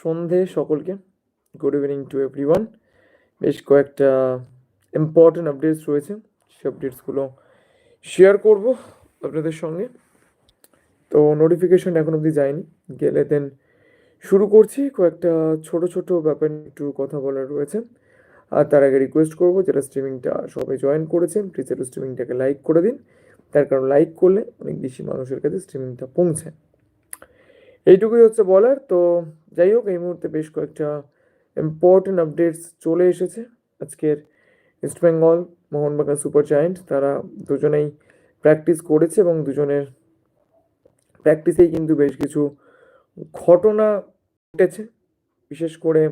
সন্ধে সকলকে। Good evening to everyone বেশ কয়েকটা ইম্পর্টেন্ট আপডেটস রয়েছে। সে আপডেটসগুলো শেয়ার করব আপনাদের সঙ্গে। তো নোটিফিকেশন এখন অবধি যায়নি। গেলে দেন শুরু করছি। কয়েকটা ছোট ছোট ব্যাপার একটু কথা বলার রয়েছে। আর তার আগে রিকোয়েস্ট করব যারা স্ট্রিমিংটা সবাই জয়েন করেছেন প্লিজ একটু স্ট্রিমিংটাকে লাইক করে দিন। তার কারণ লাইক করলে অনেক বেশি মানুষের কাছে স্ট্রিমিংটা পৌঁছে এইটুকুই হচ্ছে বলার। তো যাই হোক, এই মুহূর্তে বেশ কয়েকটা ইম্পর্টেন্ট আপডেটস চলে এসেছে। আজকের East Bengal Mohun Bagan Super Giant তারা দুজনেই প্র্যাকটিস করেছে এবং দুজনের প্র্যাকটিসেই কিন্তু বেশ কিছু ঘটনা ঘটেছে। বিশেষ করে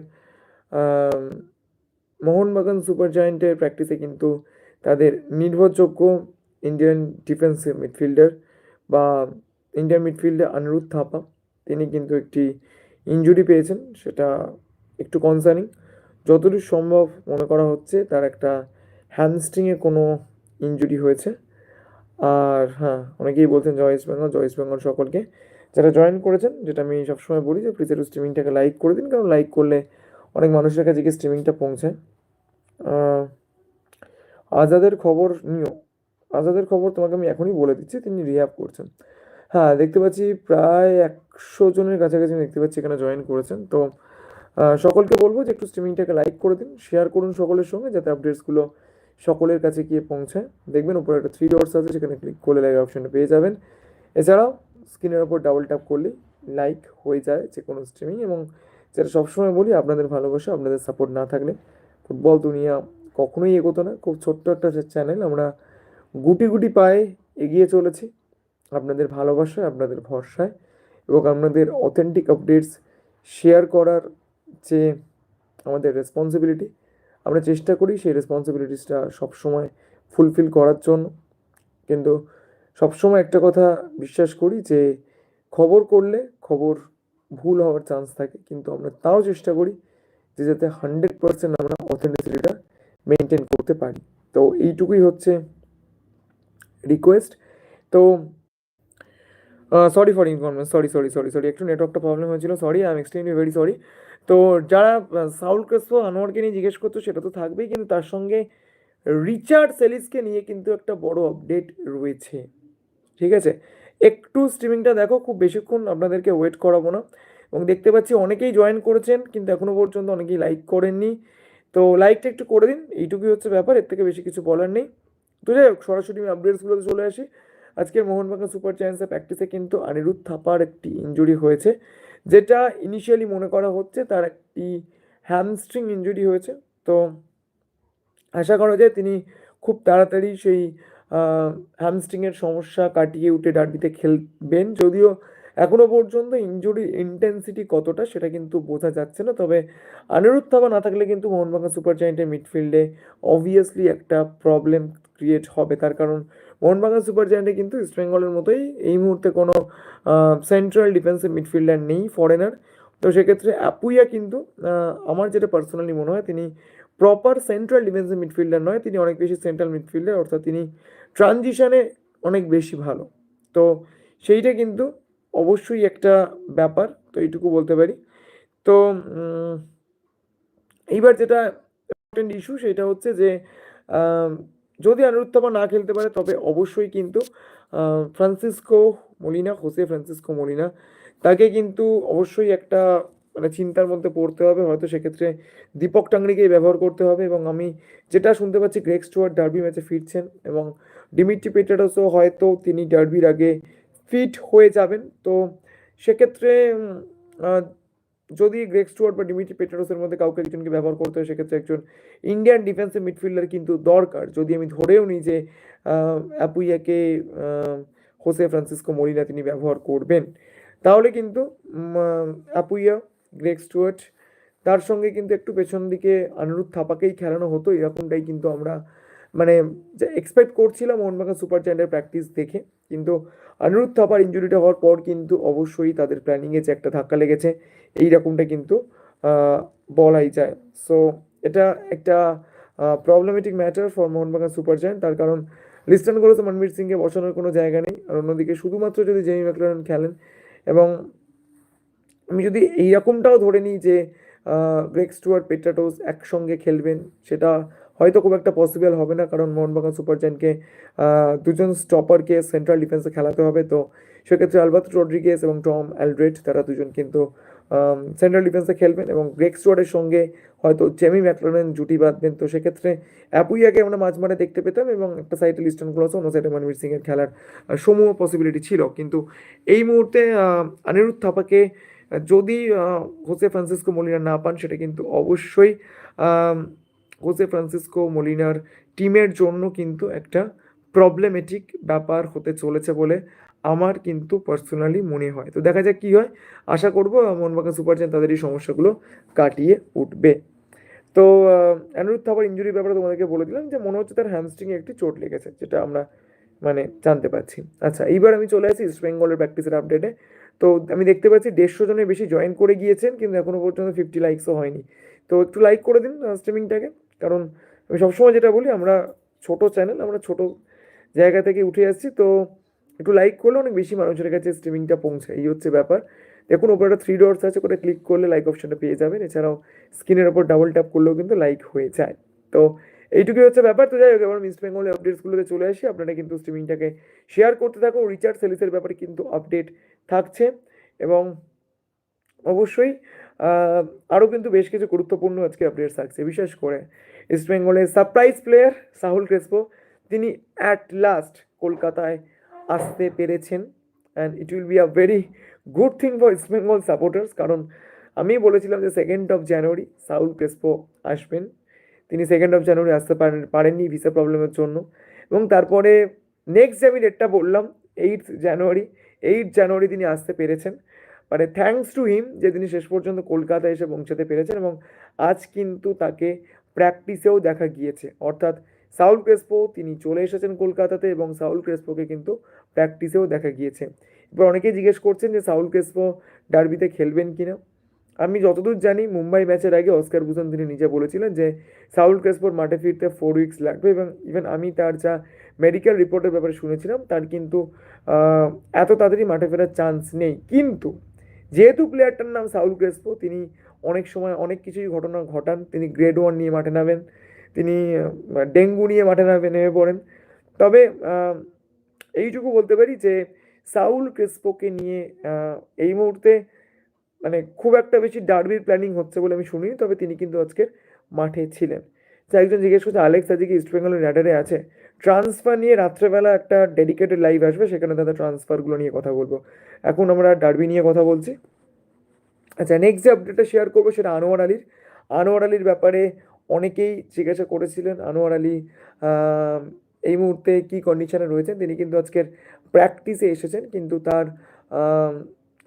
মোহনবাগান সুপার জায়েন্টের প্র্যাকটিসে কিন্তু তাদের নির্ভরযোগ্য ইন্ডিয়ান ডিফেন্স মিডফিল্ডার বা ইন্ডিয়ান মিডফিল্ডার অনিরুদ্ধ থাপা তিনি কিন্তু একটি ইনজুরি পেয়েছেন, সেটা একটু কনসার্নিং যতদূর সম্ভব মনে করা হচ্ছে তার একটা হ্যামস্ট্রিংয়ে কোনো ইনজুরি হয়েছে। আর হ্যাঁ অনেকেই বলছেন জয় ইস্ট বেঙ্গল জয় ইস্ট বেঙ্গল সকলকে। যারা জয়েন করেছেন, যেটা আমি সবসময় বলি যে প্লিজ স্ট্রিমিংটাকে লাইক করে দিন, কারণ লাইক করলে অনেক মানুষের কাছে গিয়ে স্ট্রিমিংটা পৌঁছায়। আজাদের খবর নিও। আজাদের খবর তোমাকে আমি এখনই বলে দিচ্ছি, তিনি রিহ্যাব করছেন। হ্যাঁ দেখতে পাচ্ছি প্রায় একশো জনের কাছাকাছি দেখতে পাচ্ছি এখানে জয়েন করেছেন। তো সকলকে বলব যে একটু স্ট্রিমিংটাকে লাইক করে দিন শেয়ার করুন সকলের সঙ্গে যাতে আপডেটসগুলো সকলের কাছে গিয়ে পৌঁছায়। দেখবেন উপরে একটা থ্রি ডটস আছে, সেখানে ক্লিক করলে লাইক অপশানটা পেয়ে যাবেন। এছাড়াও স্ক্রিনের ওপর ডাবল ট্যাপ করলেই লাইক হয়ে যায় যে কোনো স্ট্রিমিং এবং যেটা সবসময় বলি, আপনাদের ভালোবাসা, আপনাদের সাপোর্ট না থাকলে ফুটবল দুনিয়া কখনোই এগোতো না। খুব ছোট্ট একটা চ্যানেল আমরা গুটি গুটি পায়ে এগিয়ে চলেছি। আপনাদের ভালোবাসায়, আপনাদের ভরসায় এবং আপনাদের অথেন্টিক আপডেটস শেয়ার করার যে আমাদের রেসপন্সিবিলিটি আমরা চেষ্টা করি সেই রেসপন্সিবিলিটিসটা সবসময় ফুলফিল করার জন্য। কিন্তু সবসময় একটা কথা বিশ্বাস করি যে, খবর করলে খবর ভুল হওয়ার চান্স থাকে। কিন্তু আমরা তাও চেষ্টা করি যে যাতে হান্ড্রেড পার্সেন্ট আমরা অথেন্টিসিটিটা মেনটেন করতে পারি। তো এইটুকুই হচ্ছে রিকোয়েস্ট তো sorry for information sorry sorry sorry sorry একটু নেটওয়ার্কটা প্রবলেম হয়েছিল sorry I am extremely very sorry তো যারা সাউল ক্রেসপো আনোয়ারকে নিয়ে জিজ্ঞেস করতো, সেটা তো থাকবেই, কিন্তু তার সঙ্গে রিচার্ড সেলিসকে নিয়ে কিন্তু একটা বড় আপডেট রয়েছে। ঠিক আছে? একটু স্ট্রিমিংটা দেখো, খুব বেশিক্ষণ আপনাদেরকে ওয়েট করাবো না। এবং দেখতে পাচ্ছি অনেকেই জয়েন করেছেন, কিন্তু এখনও পর্যন্ত অনেকেই লাইক করেননি। তো লাইকটা একটু করে দিন, এইটুকুই হচ্ছে ব্যাপার, এর থেকে বেশি কিছু বলার নেই। তো যাই হোক, সরাসরি আমি আপডেটসগুলোতে চলে আসি। আজকের মোহনবাগান সুপার জায়ান্টসের প্র্যাকটিসে কিন্তু অনিরুদ্ধ থাপার একটি ইনজুরি হয়েছে, যেটা ইনিশিয়ালি মনে করা হচ্ছে তার একটি হ্যামস্ট্রিং ইনজুরি হয়েছে। তো আশা করা যায় তিনি খুব তাড়াতাড়ি সেই হ্যামস্ট্রিংয়ের সমস্যা কাটিয়ে উঠে ডার্বিতে খেলবেন। যদিও এখনও পর্যন্ত ইনজুরির ইন্টেন্সিটি কতটা সেটা কিন্তু বোঝা যাচ্ছে না। তবে অনিরুদ্ধ থাপা না থাকলে কিন্তু মোহনবাগান সুপার জায়েন্টের মিডফিল্ডে অবভিয়াসলি একটা প্রবলেম ক্রিয়েট হবে। তার কারণ মোহনবাগান সুপার জায়েন্টে কিন্তু ইস্ট বেঙ্গলের মতোই এই মুহূর্তে কোনো সেন্ট্রাল ডিফেন্সিভ মিডফিল্ডার নেই ফরেনার তো সেক্ষেত্রে অ্যাপুইয়া কিন্তু আমার যেটা পার্সোনালি মনে হয়, তিনি প্রপার সেন্ট্রাল ডিফেন্সিভ মিডফিল্ডার নয়, তিনি অনেক বেশি সেন্ট্রাল মিডফিল্ডার অর্থাৎ তিনি ট্রানজিশনে অনেক বেশি ভালো। তো সেইটা কিন্তু অবশ্যই একটা ব্যাপার, তো এইটুকু বলতে পারি। তো এইবার যেটা ইম্পর্টেন্ট ইস্যু সেটা হচ্ছে যে যদি অনিরুদ্ধবা না খেলতে পারে, তবে অবশ্যই কিন্তু Francisco Molina, Jose Francisco Molina, তাকে কিন্তু অবশ্যই একটা মানে চিন্তার মধ্যে পড়তে হবে। হয়তো সেক্ষেত্রে দীপক টাংরিকেই ব্যবহার করতে হবে এবং আমি যেটা শুনতে পাচ্ছি গ্রেক স্টুয়ার্ট ডার্বি ম্যাচে ফিরছেন এবং ডিমিট্রি পেটারসও হয়তো তিনি ডার্বির আগে ফিট হয়ে যাবেন। তো সেক্ষেত্রে যদি গ্রেক স্টুয়ার্ট বা ডিমিটি পেটারসের মধ্যে কাউকে একজনকে ব্যবহার করতে হয়, সেক্ষেত্রে একজন ইন্ডিয়ান ডিফেন্সিভ মিডফিল্ডার কিন্তু দরকার। যদি আমি ধরেও নিই যে অ্যাপুইয়াকে হোসে ফ্রান্সিসকো মলিনা তিনি ব্যবহার করবেন, তাহলে কিন্তু অ্যাপুইয়া গ্রেক স্টুয়ার্ট, তার সঙ্গে কিন্তু একটু পেছন দিকে আনিরুদ্ধ থাপাকেই খেলানো হতো, এরকমটাই কিন্তু আমরা মানে এক্সপেক্ট করছিলাম মোহনবাগান সুপার জায়ান্টের প্র্যাকটিস দেখে। কিন্তু অনিরুদ্ধ থাপার ইঞ্জুরিটা হওয়ার পর কিন্তু অবশ্যই তাদের প্ল্যানিংয়ে যে একটা ধাক্কা লেগেছে, এই রকমটা কিন্তু বলাই যায়। সো এটা একটা problematic matter for Mohun Bagan Super Giant তার কারণ লিস্টন করেছে মনবীর সিংকে বসানোর কোনো জায়গা নেই। আর অন্যদিকে শুধুমাত্র যদি জেমি ম্যাকলারেন খেলেন এবং আমি যদি এইরকমটাও ধরে নিই যে গ্রেক স্টুয়ার্ট, পেট্রাটোস একসঙ্গে খেলবেন, সেটা হয়তো খুব একটা পসিবল হবে না কারণ মোহনবাগান সুপার জায়ান্টকে দুজন স্টপারকে সেন্ট্রাল ডিফেন্সে খেলাতে হবে। তো সেক্ষেত্রে আলবাত রড্রিগেস এবং টম অ্যালড্রেড তারা দুজন কিন্তু সেন্ট্রাল ডিফেন্সে খেলবেন এবং গ্রেক স্টুয়ার্টের সঙ্গে হয়তো জেমি ম্যাকলোনেন জুটি বাঁধবেন। তো সেক্ষেত্রে অ্যাপুইয়াকে আমরা মাঝ মাঠে দেখতে পেতাম এবং একটা সাইডে লিস্টন ক্লস অন্য সাইডে মনবীর সিংয়ের খেলার সমূহ পসিবিলিটি ছিল। কিন্তু এই মুহূর্তে আহ, অনিরুদ্ধ থাপাকে যদি হোসে ফ্রান্সিসকো মলিনা না পান সেটা কিন্তু অবশ্যই হোসে ফ্রান্সিসকো মলিনার টিমের জন্য কিন্তু একটা প্রবলেমেটিক ব্যাপার হতে চলেছে বলে আমার কিন্তু পার্সোনালি মনে হয়। তো দেখা যাক কী হয়। আশা করব মোহনবাগান সুপার জায়ান্ট তাদের এই সমস্যাগুলো কাটিয়ে উঠবে। তো অনিরুদ্ধ থাপার ইঞ্জুরির ব্যাপারে তোমাদেরকে বলে দিলাম যে মনে হচ্ছে তার হ্যামস্ট্রিংয়ে একটি চোট লেগেছে, যেটা আমরা মানে জানতে পারছি। আচ্ছা এইবার আমি চলে আসি ইস্ট বেঙ্গলের প্র্যাকটিসের আপডেটে তো আমি দেখতে পাচ্ছি দেড়শো জনের বেশি জয়েন করে গিয়েছেন, কিন্তু এখনও পর্যন্ত ফিফটি লাইকসও হয়নি। তো একটু লাইক করে দিন স্ট্রিমিংটাকে কারণ আমি সবসময় যেটা বলি, আমরা ছোট চ্যানেল আমরা ছোট জায়গা থেকে উঠে আসছি, তো একটু লাইক করলে অনেক বেশি মানুষের কাছে স্ট্রিমিংটা পৌঁছায় এই হচ্ছে ব্যাপার। দেখুন, ওপরে একটা থ্রি ডটস আছে করে ক্লিক করলে লাইক অপশনটা পেয়ে যাবেন। এছাড়াও স্ক্রিনের ওপর ডাবল ট্যাপ করলেও কিন্তু লাইক হয়ে যায়। তো এইটুকুই হচ্ছে ব্যাপার। তো যাই হোক, এবার ইস্ট বেঙ্গলের আপডেটসগুলোতে চলে আসি। আপনারা কিন্তু স্ট্রিমিংটাকে শেয়ার করতে থাকুন রিচার্জ সেলিসের ব্যাপারে কিন্তু আপডেট থাকছে। এবং অবশ্যই আরও কিন্তু বেশ কিছু গুরুত্বপূর্ণ আজকে আপডেটস থাকছে। বিশেষ করে ইস্ট বেঙ্গলের সারপ্রাইজ প্লেয়ার সাহুল ক্রেসপো তিনি অ্যাট লাস্ট কলকাতায় আসতে পেরেছেন। And it will be a very good thing for East Bengal supporters কারণ আমি বলেছিলাম যে second of January Saul Crespo আসবেন। তিনি সেকেন্ড অফ জানুয়ারি আসতে পারেন, পারেননি ভিসা প্রবলেমের জন্য। এবং তারপরে নেক্সট যে আমি ডেটটা বললাম এইট জানুয়ারি এইট জানুয়ারি তিনি আসতে পেরেছেন। মানে থ্যাঙ্কস টু হিম যে তিনি শেষ পর্যন্ত কলকাতায় এসে পৌঁছাতে পেরেছেন এবং আজ কিন্তু তাকে প্র্যাকটিসেও দেখা গিয়েছে। অর্থাৎ সাউল ক্রেসপো তিনি চলে এসেছেন কলকাতাতে এবং সাউল ক্রেসপোকে কিন্তু প্র্যাকটিসেও দেখা গিয়েছে। এবার অনেকেই জিজ্ঞেস করছেন যে সাউল ক্রেসপো ডার্বিতে খেলবেন কিনা? আমি যতদূর জানি, মুম্বাই ম্যাচের আগে অস্কার ভূষণ তিনি নিজে বলেছিলেন যে সাউল ক্রেসপোর মাঠে ফিরতে ফোর উইকস লাগবে এবং ইভেন আমি তার যা মেডিকেল রিপোর্টের ব্যাপারে শুনেছিলাম, তার কিন্তু এত তাড়াতাড়ি মাঠে ফেরার চান্স নেই। কিন্তু যেহেতু প্লেয়ারটার নাম সাউল ক্রেসপো, তিনি অনেক সময় অনেক কিছুই ঘটনা ঘটান। তিনি গ্রেড ওয়ান নিয়ে মাঠে নামেন, তিনি ডেঙ্গু নিয়ে মাঠে নামে, নেমে পড়েন। তবে এইটুকু বলতে পারি যে, সাউল ক্রেসপোকে নিয়ে এই মুহূর্তে মানে খুব একটা বেশি ডার্বির প্ল্যানিং হচ্ছে বলে আমি শুনিনি, তবে তিনি কিন্তু আজকে মাঠে ছিলেন। তো একজন জিজ্ঞেস করছে আলেক্স আজকে ইস্ট বেঙ্গলের র্যাডারে আছে? ট্রান্সফার নিয়ে রাত্রেবেলা একটা ডেডিকেটেড লাইভ আসবে, সেখানে তাদের ট্রান্সফারগুলো নিয়ে কথা বলব। এখন আমরা ডার্বি নিয়ে কথা বলছি। আচ্ছা নেক্সট যে আপডেটটা শেয়ার করব সেটা আনোয়ার আলীর। আনোয়ার আলীর ব্যাপারে অনেকেই জিজ্ঞাসা করেছিলেন, আনোয়ার আলী এই মুহূর্তে কি কন্ডিশনে রয়েছেন? তিনি কিন্তু আজকের প্র্যাকটিসে এসেছেন, কিন্তু তার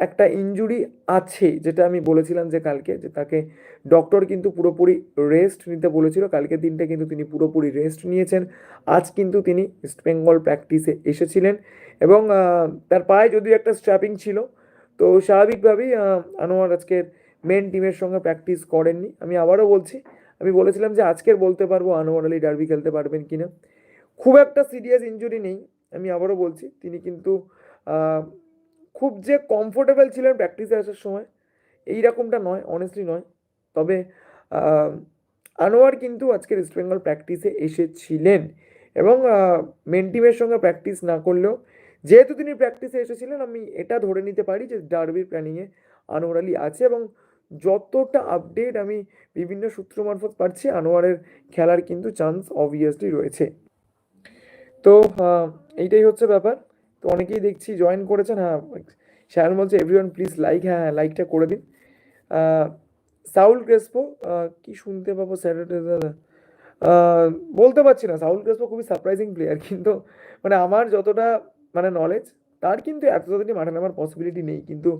একটা ইনজুরি আছে, যেটা আমি বলেছিলাম যে কালকে, যে তাকে ডক্টর কিন্তু পুরোপুরি রেস্ট নিতে বলেছিল। কালকের দিনটা কিন্তু তিনি পুরোপুরি রেস্ট নিয়েছেন। আজ কিন্তু তিনি ইস্ট বেঙ্গল প্র্যাকটিসে এসেছিলেন এবং তার পায়ে যদিও একটা স্ট্র্যাপিং ছিল, তো স্বাভাবিকভাবেই আনোয়ার আজকের মেন টিমের সঙ্গে প্র্যাকটিস করেননি। আমি আবারও বলছি, আমি বলেছিলাম যে আজকের বলতে পারব আনোয়ার আলী ডার্বি খেলতে পারবেন কিনা। খুব একটা সিরিয়াস ইনজুরি নেই, আমি আবারও বলছি, তিনি কিন্তু খুব যে কমফোর্টেবল ছিলেন প্র্যাকটিসে আসার সময়, এই রকমটা নয় অনেস্টলি নয়। তবে আনোয়ার কিন্তু আজকের ইস্ট বেঙ্গল প্র্যাকটিসে এসেছিলেন এবং মেন টিমের সঙ্গে প্র্যাকটিস না করলেও, যেহেতু তিনি প্র্যাকটিসে এসেছিলেন, আমি এটা ধরে নিতে পারি যে ডার্বির প্ল্যানিংয়ে আনোয়ার আলী আছে এবং যতটা আপডেট আমি বিভিন্ন সূত্র মারফত পাচ্ছি আনোয়ারের খেলার কিন্তু চান্স অবভিয়াসলি রয়েছে। তো এইটাই হচ্ছে ব্যাপার। তো অনেকেই দেখছি জয়েন করেছেন হ্যাঁ শ্যারন বলছে এভরিওয়ান প্লিজ লাইক হ্যাঁ হ্যাঁ লাইকটা করে দিন। সাউল ক্রেসপো কি শুনতে পাবো স্যাটারডে, দাদা? বলতে পারছি না, সাউল ক্রেসপো খুবই সারপ্রাইজিং প্লেয়ার কিন্তু মানে আমার যতটা মানে নলেজ তার কিন্তু এত তাড়াতাড়ি মাঠে নামার পসিবিলিটি নেই, কিন্তু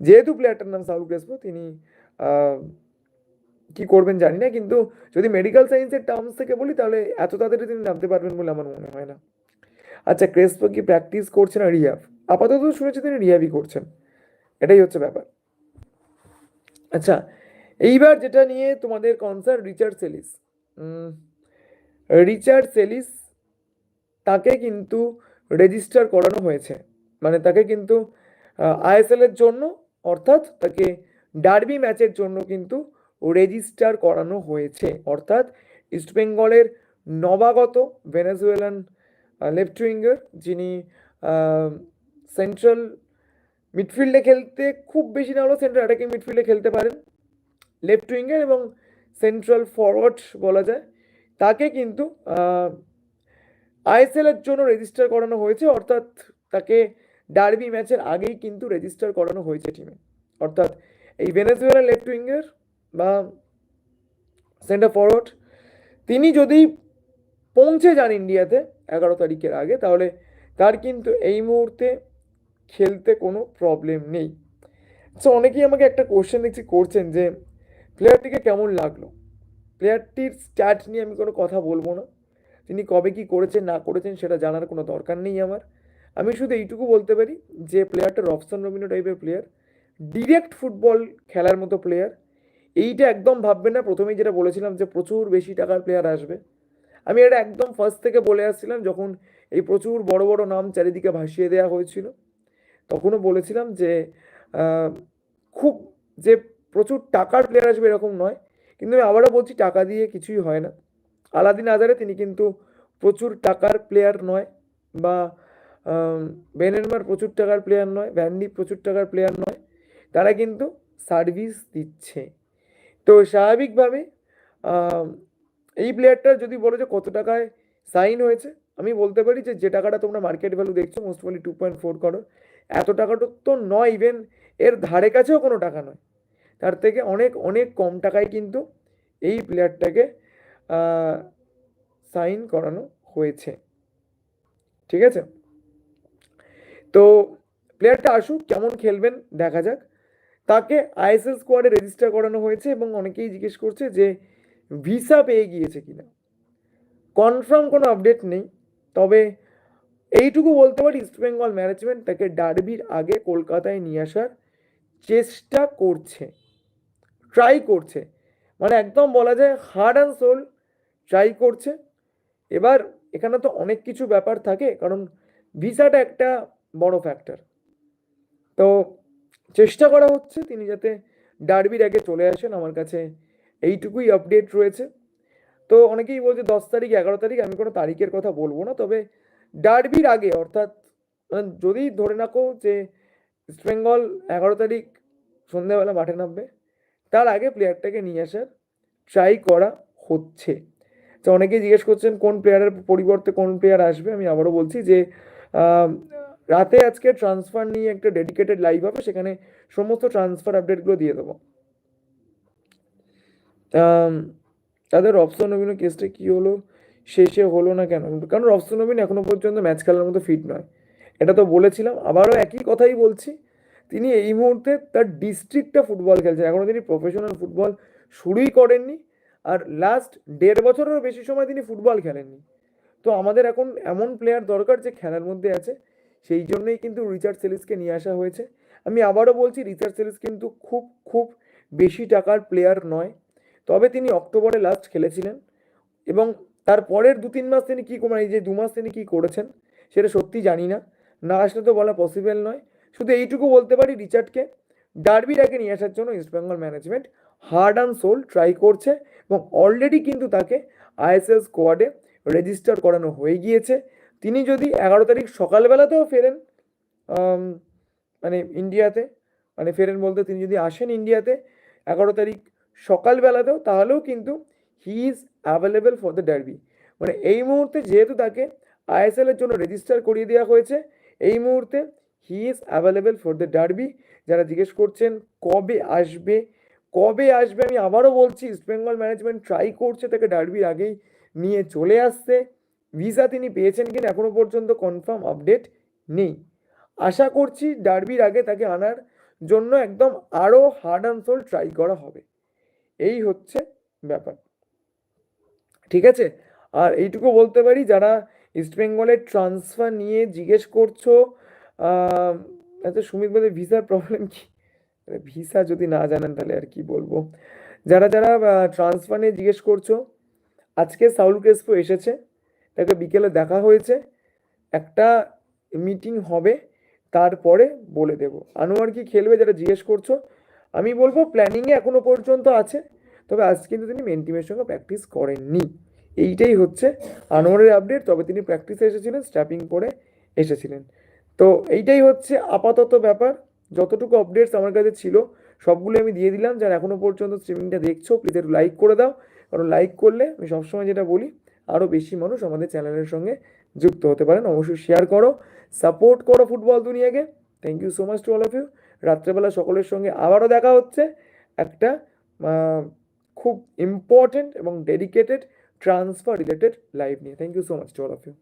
যেহেতু প্লেয়ারটার নাম সাউল ক্রেসপো, তিনি কি করবেন জানি না, কিন্তু যদি মেডিকেল সায়েন্সের টার্মস থেকে বলি, তাহলে এত তাড়াতাড়ি তিনি নামতে পারবেন বলে আমার মনে হয় না। আচ্ছা ক্রেসপো কি প্র্যাকটিস করছেন আর রিহাব আপাতত শুনেছি তিনি রিহাবই করছেন। এটাই হচ্ছে ব্যাপার। আচ্ছা এইবার যেটা নিয়ে তোমাদের concern Richard Celis Richard Celis তাকে কিন্তু রেজিস্টার করানো হয়েছে। মানে তাকে কিন্তু আইএসএল এর জন্য, অর্থাৎ তাকে ডার্বি ম্যাচের জন্য কিন্তু রেজিস্টার করানো হয়েছে। অর্থাৎ ইস্টবেঙ্গলের নবাগত ভেনেজুয়েলান লেফট উইঙ্গার যিনি সেন্ট্রাল মিডফিল্ডে খেলতে খুব বেশি না হলেও সেন্ট্রাল অ্যাটাকিং মিডফিল্ডে খেলতে পারেন। লেফট উইঙ্গার এবং সেন্ট্রাল ফরওয়ার্ড বলা যায়। তাকে কিন্তু আইএসএলের জন্য রেজিস্টার করানো হয়েছে, অর্থাৎ তাকে ডার্বি ম্যাচের আগেই কিন্তু রেজিস্টার করানো হয়েছে টিমে অর্থাৎ এই ভেনেজুয়েলা লেফট উইঙ্গার বা সেন্টার ফরওয়ার্ড তিনি যদি পৌঁছে যান ইন্ডিয়াতে এগারো তারিখের আগে, তাহলে তার কিন্তু এই মুহূর্তে খেলতে কোনো প্রবলেম নেই। সো অনেকেই আমাকে একটা কোশ্চেন দেখছি করছেন যে প্লেয়ারটিকে কেমন লাগল? প্লেয়ারটির স্ট্যাট নিয়ে আমি কোনো কথা বলব না। তিনি কবে কি করেছেন, না করেছেন সেটা জানার কোনো দরকার নেই আমার। আমি শুধু এইটুকু বলতে পারি যে প্লেয়ারটা রফসান রবিনো টাইপের প্লেয়ার ডিরেক্ট ফুটবল খেলার মতো প্লেয়ার এইটা একদম ভাববেন না। প্রথমেই যেটা বলেছিলাম যে, প্রচুর বেশি টাকার প্লেয়ার আসবে। আমি এটা একদম ফার্স্ট থেকে বলে আসছিলাম, যখন এই প্রচুর বড় বড় নাম চারিদিকে ভাসিয়ে দেওয়া হয়েছিল, তখনও বলেছিলাম যে খুব যে প্রচুর টাকার প্লেয়ার আসবে এরকম নয়, কিন্তু আমি আবারও বলছি টাকা দিয়ে কিছুই হয় না। আলাদিন আজারে তিনি কিন্তু প্রচুর টাকার প্লেয়ার নয় বা বেনেনমার প্রচুর টাকার প্লেয়ার নয় ভ্যান্ডি প্রচুর টাকার প্লেয়ার নয়, তারা কিন্তু সার্ভিস দিচ্ছে। তো স্বাভাবিকভাবে এই প্লেয়ারটা যদি বলো যে কত টাকায় সাইন হয়েছে, আমি বলতে পারি যে যে টাকাটা তোমরা মার্কেট ভ্যালু দেখছ most probably two point four করো এত টাকাটা তো নয় ইভেন এর ধারে কাছেও কোনো টাকা নয়। তার থেকে অনেক অনেক কম টাকায় কিন্তু এই প্লেয়ারটাকে সাইন করানো হয়েছে। ঠিক আছে? তো প্লেয়ারটা আসুক, কেমন খেলবেন, দেখা যাক। তাকে আইএসএল স্কোয়াডে রেজিস্টার করানো হয়েছে এবং অনেকেই জিজ্ঞেস করছে যে ভিসা পেয়ে গিয়েছে কিনা। কনফার্ম কোনো আপডেট নেই, তবে এইটুকু বলতে পারি ইস্টবেঙ্গল ম্যানেজমেন্ট তাকে ডার্বির আগে কলকাতায় নিয়ে আসার চেষ্টা করছে ট্রাই করছে। মানে একদম বলা যায় হার্ড অ্যান্ড সোল ট্রাই করছে। এবার এখানে তো অনেক কিছু ব্যাপার থাকে, কারণ ভিসাটা একটা বড় ফ্যাক্টর তো চেষ্টা করা হচ্ছে, তিনি যাতে ডার্বির আগে চলে আসেন, আমার কাছে এইটুকুই আপডেট রয়েছে। তো অনেকেই বলছে দশ তারিখ, এগারো তারিখ, আমি কোনো তারিখের কথা বলব না, তবে ডার্বির আগে অর্থাৎ যদি ধরে রাখো যে ইস্টবেঙ্গল এগারো তারিখ সন্ধ্যাবেলা মাঠে নামবে, তার আগে প্লেয়ারটাকে নিয়ে আসার ট্রাই করা হচ্ছে। তো অনেকেই জিজ্ঞেস করছেন কোন প্লেয়ারের পরিবর্তে কোন প্লেয়ার আসবে, আমি আবারও বলছি যে রাতে আজকে ট্রান্সফার নিয়ে একটা ডেডিকেটেড লাইভ হবে, সেখানে সমস্ত ট্রান্সফার আপডেটগুলো দিয়ে দেবো। তাদের রবসন নবীন কেসটা কী হলো? শেষে হলো না কেন? কারণ রবসন নবীন এখনও পর্যন্ত ম্যাচ খেলার মতো ফিট নয়। এটা তো বলেছিলাম, আবারও একই কথাই বলছি। তিনি এই মুহূর্তে তার ডিস্ট্রিক্টটা ফুটবল খেলছেন। এখনও তিনি প্রফেশনাল ফুটবল শুরুই করেননি আর লাস্ট দেড় বছরেরও বেশি সময় তিনি ফুটবল খেলেননি। তো আমাদের এখন এমন প্লেয়ার দরকার যে খেলার মধ্যে আছে, সেই জন্যই কিন্তু রিচার্ড সেলিসকে নিয়ে আসা হয়েছে। আমি আবারও বলছি রিচার্ড সেলিস কিন্তু খুব খুব বেশি টাকার প্লেয়ার নয়। তবে তিনি অক্টোবরে লাস্ট খেলেছিলেন এবং তার পরের দু তিন মাস তিনি কী মানে এই যে দু মাস তিনি কী করেছেন সেটা সত্যি জানি না। না আসলে তো বলা পসিবল নয়। শুধু এইটুকু বলতে পারি রিচার্ডকে, ডার্বিটাকে নিয়ে আসার জন্য East Bengal management heart and soul try করছে এবং অলরেডি কিন্তু তাকে আইএসএল স্কোয়াডে রেজিস্টার করানো হয়ে গিয়েছে। তিনি যদি এগারো তারিখ সকালবেলাতেও ফেরেন মানে ইন্ডিয়াতে মানে ফেরেন বলতে তিনি যদি আসেন ইন্ডিয়াতে এগারো তারিখ সকালবেলাতেও তাহলেও কিন্তু he is available for the derby মানে এই মুহূর্তে যেহেতু তাকে আইএসএল এর জন্য রেজিস্টার করিয়ে দেওয়া হয়েছে, এই মুহূর্তে he is available for the derby যারা জিজ্ঞেস করছেন, কবে আসবে? কবে আসবে? আমি আবারও বলছি ইস্টবেঙ্গল ম্যানেজমেন্ট ট্রাই করছে তাকে ডার্বির আগেই নিয়ে চলে আসতে। ভিসা তিনি পেয়েছেন কিনা এখনও পর্যন্ত কনফার্ম আপডেট নেই। আশা করছি ডার্বির আগে তাকে আনার জন্য একদম আরও হার্ড অ্যান্ড সোল ট্রাই করা হবে। এই হচ্ছে ব্যাপার। ঠিক আছে? আর এইটুকু বলতে পারি, যারা ইস্টবেঙ্গলের ট্রান্সফার নিয়ে জিজ্ঞেস করছ আচ্ছা সুমিত বলে ভিসার প্রবলেম কি? ভিসা যদি না জানেন তাহলে আর কি বলব? যারা যারা ট্রান্সফার নিয়ে জিজ্ঞেস করছ, আজকে সাউল ক্রেসপো এসেছে, তাকে বিকেলে দেখা হয়েছে, একটা মিটিং হবে, তারপরে বলে দেব। আনোয়ার কি খেলবে? যেটা জিজ্ঞেস করছ আমি বলব প্ল্যানিংয়ে এখনও পর্যন্ত আছে, তবে আজ কিন্তু তিনি মেন টিমের সঙ্গে প্র্যাকটিস করেননি। এইটাই হচ্ছে আনোয়ারের আপডেট তবে তিনি প্র্যাকটিসে এসেছিলেন স্ট্র্যাপিং করে এসেছিলেন। তো এইটাই হচ্ছে আপাতত ব্যাপার, যতটুকু আপডেটস আমার কাছে ছিল, সবগুলো আমি দিয়ে দিলাম। যারা এখনও পর্যন্ত স্ট্রিমিংটা দেখছ প্লিজ একটু লাইক করে দাও। কারণ লাইক করলে আমি সবসময় যেটা বলি আরও বেশি মানুষ আমাদের চ্যানেলের সঙ্গে যুক্ত হতে পারেন। অবশ্যই শেয়ার করো সাপোর্ট করো ফুটবল দুনিয়াকে। Thank you so much to all of you রাত্রেবেলা সকলের সঙ্গে আবারও দেখা হচ্ছে। একটা খুব ইম্পর্টেন্ট এবং ডেডিকেটেড ট্রান্সফার রিলেটেড লাইভ নিয়ে। Thank you so much to all of you